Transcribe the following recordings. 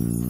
Mm-hmm.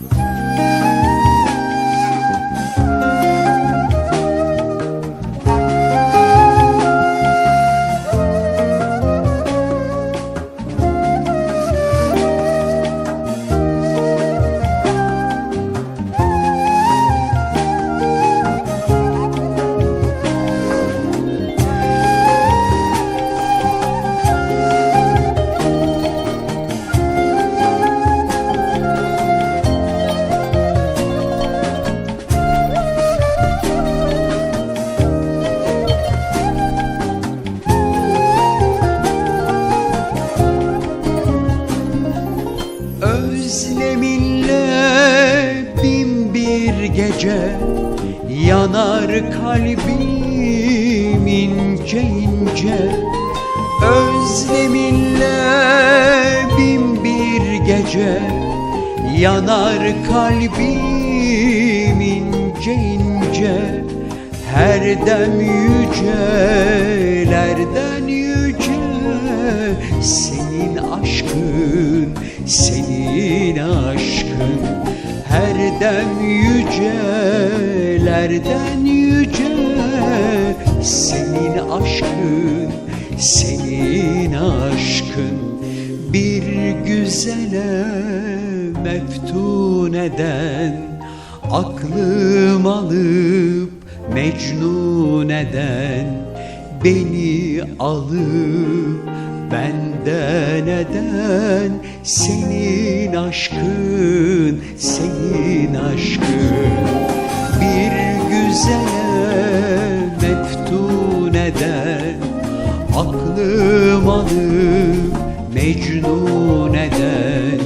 Özleminle bin bir gece Yanar kalbim ince ince. Özleminle bin bir gece Yanar kalbim ince ince. Her dem yücelerden yüce Senin aşkın, senin aşkın. Her dem yücelerden yüce. Senin aşkın, senin aşkın. Bir güzele meftun eden Aklım alıp mecnun eden Beni alıp benden eden Senin aşkın, senin aşkın. Bir güzele meftun eden Aklım alıp mecnun eden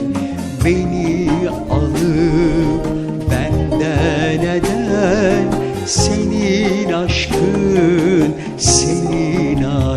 Beni alıp benden eden Senin aşkın, senin aşkın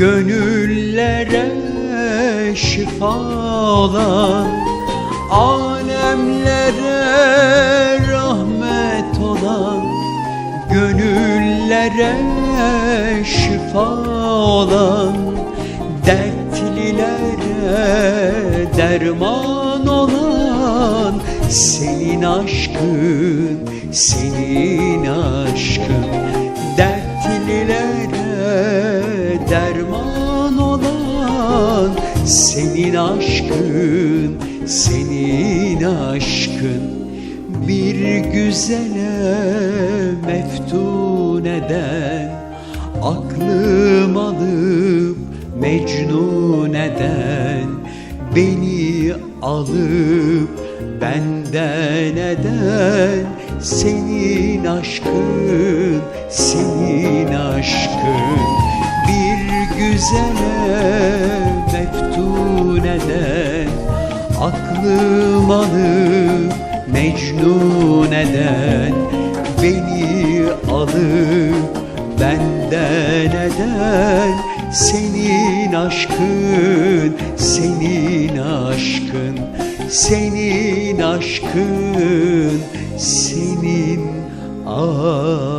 Gönüllere şifa olan Alemlere rahmet olan Gönüllere şifa olan Dertlilere derman olan Senin aşkın, senin aşkın Dertlilere Senin aşkın, senin aşkın Bir güzele meftun eden Aklım alıp mecnun eden Beni alıp benden eden Senin aşkın, senin aşkın Bir güzele Aklım alıp mecnun eden Beni alıp benden eden Senin aşkın, senin aşkın Senin aşkın, senin aşkın